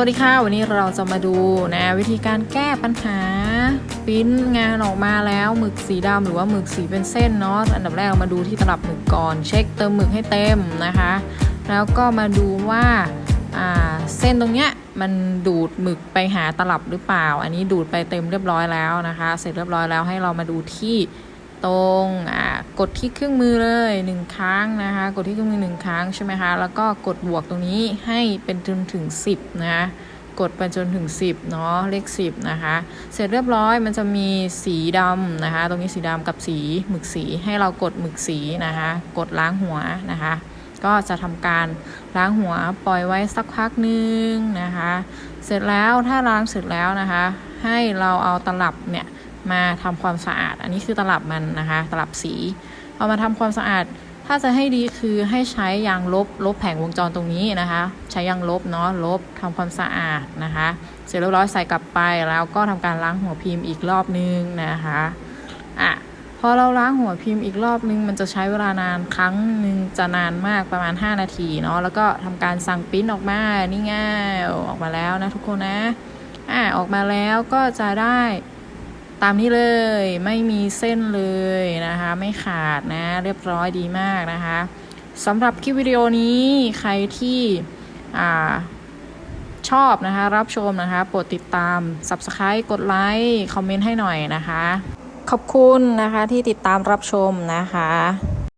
วัสดีค่ะ วันนี้เราจะมาดูนะวิธีการแก้ปัญหาปิ้นงานออกมาแล้วหมึกสีดำหรือว่าหมึกสีเป็นเส้นเนาะอันดับแรกมาดูที่ตลับหมึกก่อน เช็คเติมหมึกให้เต็มนะคะ แล้วก็มาดูว่าเส้นตรงเนี้ยมันดูดหมึกไปหาตลับหรือเปล่า อันนี้ดูดไปเต็มเรียบร้อยแล้วนะคะ เสร็จเรียบร้อยแล้วให้เรามาดูที่ ตรงอ่ากดที่เครื่องมือเลยหนึ่งครั้งนะคะ กดที่เครื่องมือหนึ่งครั้งใช่ไหมคะแล้วก็กดบวกตรงนี้ให้เป็นจนถึง 10 นะคะกดไปจนถึง 10เนาะเลข 10 นะคะ เสร็จเรียบร้อยมันจะมีสีดำนะคะ ตรงนี้สีดำกับสีหมึกสีให้เรากดหมึกสีนะคะ กดล้างหัวนะคะ ก็จะทำการล้างหัวปล่อยไว้สักพักนึงนะคะ เสร็จแล้วถ้าล้างเสร็จแล้วนะคะ ให้เราเอาตลับเนี่ย มาทำความสะอาด อันนี้คือตลับมันนะคะ ตลับสี เอามาทำความสะอาด ถ้าจะให้ดีคือให้ใช้ยางลบลบแผงวงจรตรงนี้นะคะ ใช้ยางลบเนาะลบทำความสะอาดนะคะ เสร็จเรียบร้อยใส่กลับไปแล้วก็ทำการล้างหัวพิมพ์อีกรอบนึงนะคะอะพอเราล้างหัวพิมพ์อีกรอบนึงมันจะใช้เวลานานครั้งหนึ่งจะนานมากประมาณ 5 นาทีเนาะแล้วก็ทำการสั่งปิ้นออกมานี่ง่ายออกมาแล้วนะทุกคนนะอะออกมาแล้วก็จะได้ ตามนี้เลยไม่มีเส้นเลยนะคะ ไม่ขาดนะเรียบร้อยดีมากนะคะสำหรับคลิปวิดีโอนี้ใครที่ชอบนะคะ รับชมนะคะโปรดติดตาม Subscribe กดไลค์คอมเมนต์ให้หน่อยนะคะ ขอบคุณนะคะที่ติดตามรับชมนะคะ